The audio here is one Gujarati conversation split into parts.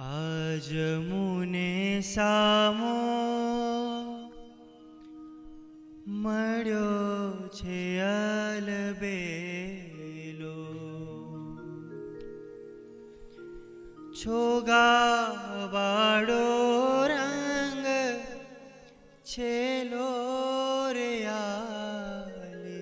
આજ મુને સામો મળ્યો છે અલબેલો. છોગાવાડો રંગ છેલો રે આલે.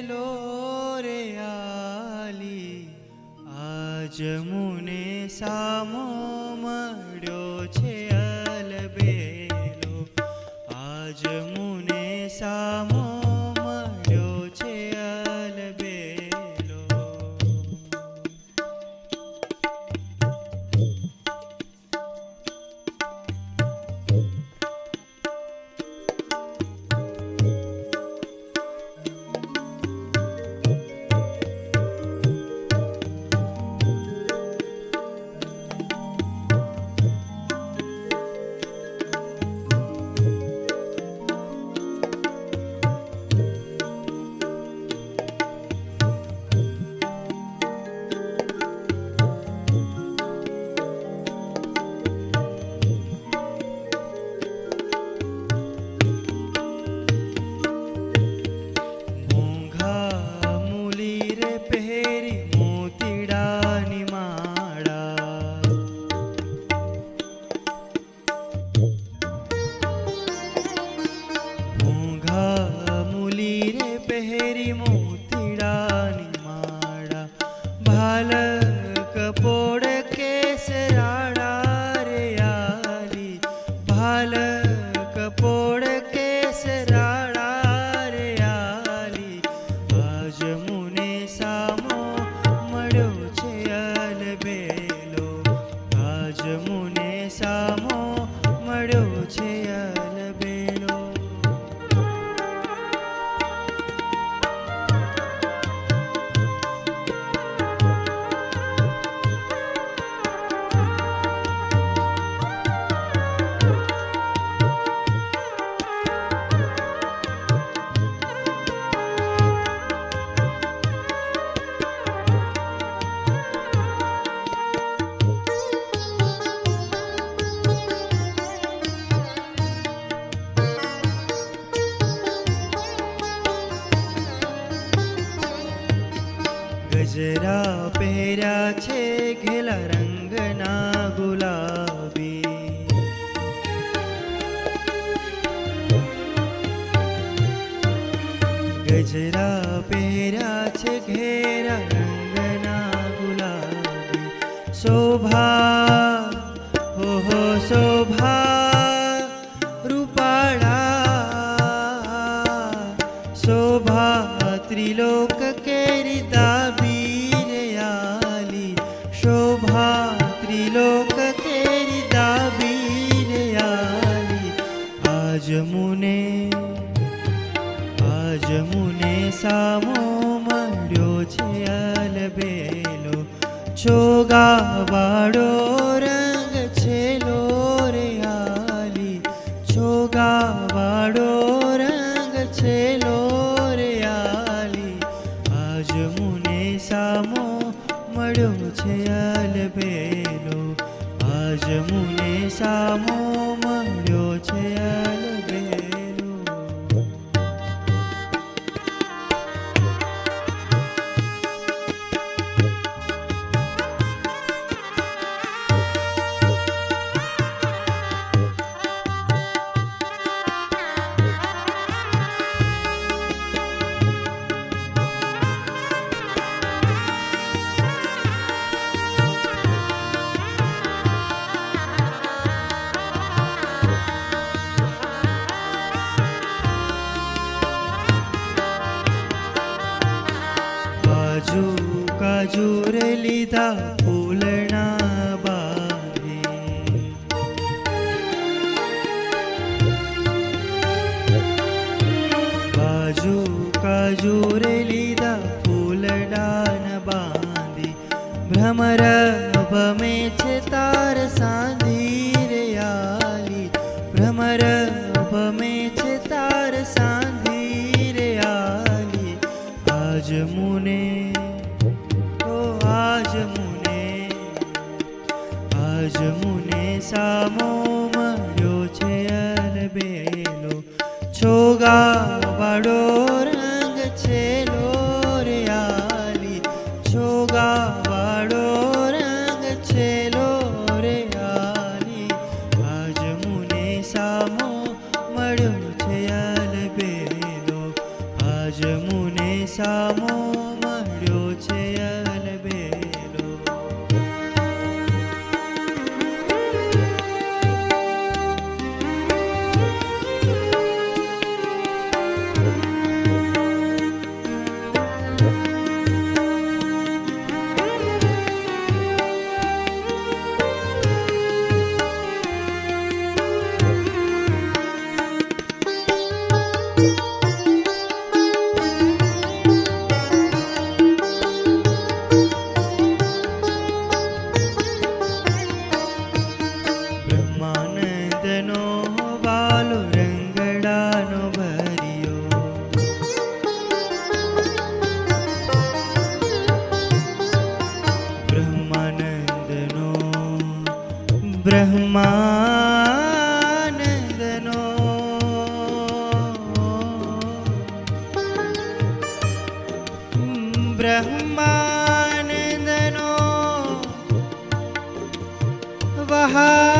છેલો રે આલી આજ મુને સામો મળ્યો છે અલબેલો આજ મુને સામો ગજરા પહેર્યા છે ઘેલા રંગના ગુલાબી. ગજરા પહેર્યા છે ઘેરા રંગના ગુલાબી. શોભા હો હો શોભા, રૂપાળા. શોભા, ત્રિલોક કેરી સામો મળ્યો છે અલબેલો છોગાવાળો રંગ છેલો કાજુ કાજુ રે લીધા ફૂલના બાંધી કાજુ કાજુ રે લીધા ફૂલડાન બાંધી ભ્રમર ભમે છે તાર સાંધી રે આલી ભ્રમર ભમે છે તાર સાંધી આજ મુને આજ મુને સામો મળ્યો છે અલબેલો છોગા વાળો રંગ છે લોરેયાલી છોગા વાળો રંગ છે લોરેયાલી આજ મુને સામો મળ્યો છે અલબેલો આજ મુને સામો ब्रह्मानंदनो ब्रह्मानंदनो वहा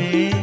দিনে